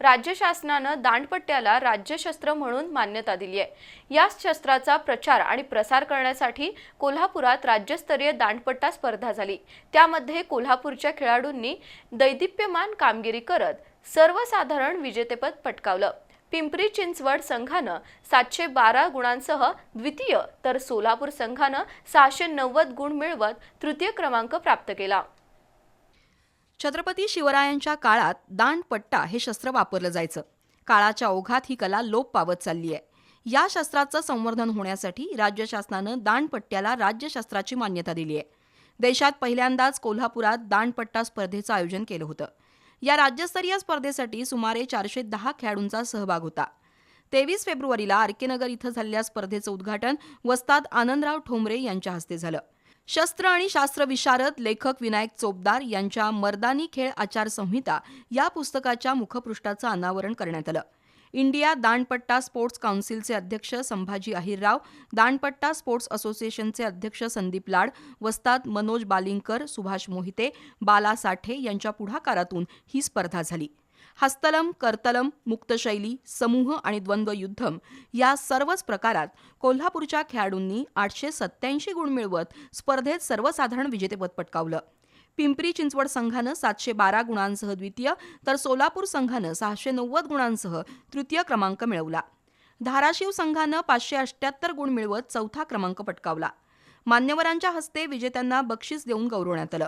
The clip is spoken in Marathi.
राज्य शासनानं दांडपट्ट्याला राज्यशस्त्र म्हणून मान्यता दिली आहे. या शस्त्राचा प्रचार आणि प्रसार करण्यासाठी कोल्हापुरात राज्यस्तरीय दांडपट्टा स्पर्धा झाली. त्यामध्ये कोल्हापूरच्या खेळाडूंनी दैदिप्यमान कामगिरी करत सर्वसाधारण विजेतेपद पटकावलं. पिंपरी चिंचवड संघानं सातशे बारा गुणांसह द्वितीय तर सोलापूर संघानं सहाशे नव्वद गुण मिळवत तृतीय क्रमांक प्राप्त केला. छत्रपती शिवरायांच्या काळात दांडपट्टा हे शस्त्र वापरलं जायचं. काळाच्या ओघात ही कला लोप पावत चालली आहे या शस्त्राचं संवर्धन होण्यासाठी राज्य शासनानं दांडपट्ट्याला राज्यशास्त्राची मान्यता दिली आहे देशात पहिल्यांदाच कोल्हापुरात दांडपट्टा स्पर्धेचं आयोजन केलं होतं. या राज्यस्तरीय स्पर्धेसाठी सुमारे चारशे दहा खेळाडूंचा सहभाग होता. तेवीस फेब्रुवारीला आरकेनगर इथं झालेल्या स्पर्धेचं उद्घाटन वस्ताद आनंदराव ठोंबरे यांच्या हस्ते झालं. शस्त्र आणि शास्त्र विशारद लेखक विनायक चोपदार यांच्या मर्दानी खेळ आचारसंहिता या पुस्तकाच्या मुखपृष्ठाचं अनावरण करण्यात आलं. इंडिया दांडपट्टा स्पोर्ट्स काउन्सिलचे अध्यक्ष संभाजी अहिरराव दांडपट्टा स्पोर्ट्स असोसिएशनचे अध्यक्ष संदीप लाड वस्ताद मनोज बालिंकर सुभाष मोहिते बाला साठे यांच्या पुढाकारातून ही स्पर्धा झाली. हस्तलम करतलम मुक्तशैली समूह आणि द्वंद्वयुद्धम या सर्वच प्रकारात कोल्हापूरच्या खेळाडूंनी आठशे सत्याऐंशी गुण मिळवत स्पर्धेत सर्वसाधारण विजेतेपद पटकावलं. पिंपरी चिंचवड संघानं सातशे बारा गुणांसह द्वितीय तर सोलापूर संघानं सहाशे नव्वद गुणांसह तृतीय क्रमांक मिळवला. धाराशिव संघानं पाचशे अष्ट्याहत्तर गुण मिळवत चौथा क्रमांक पटकावला. मान्यवरांच्या हस्ते विजेत्यांना बक्षीस देऊन गौरवण्यात आलं.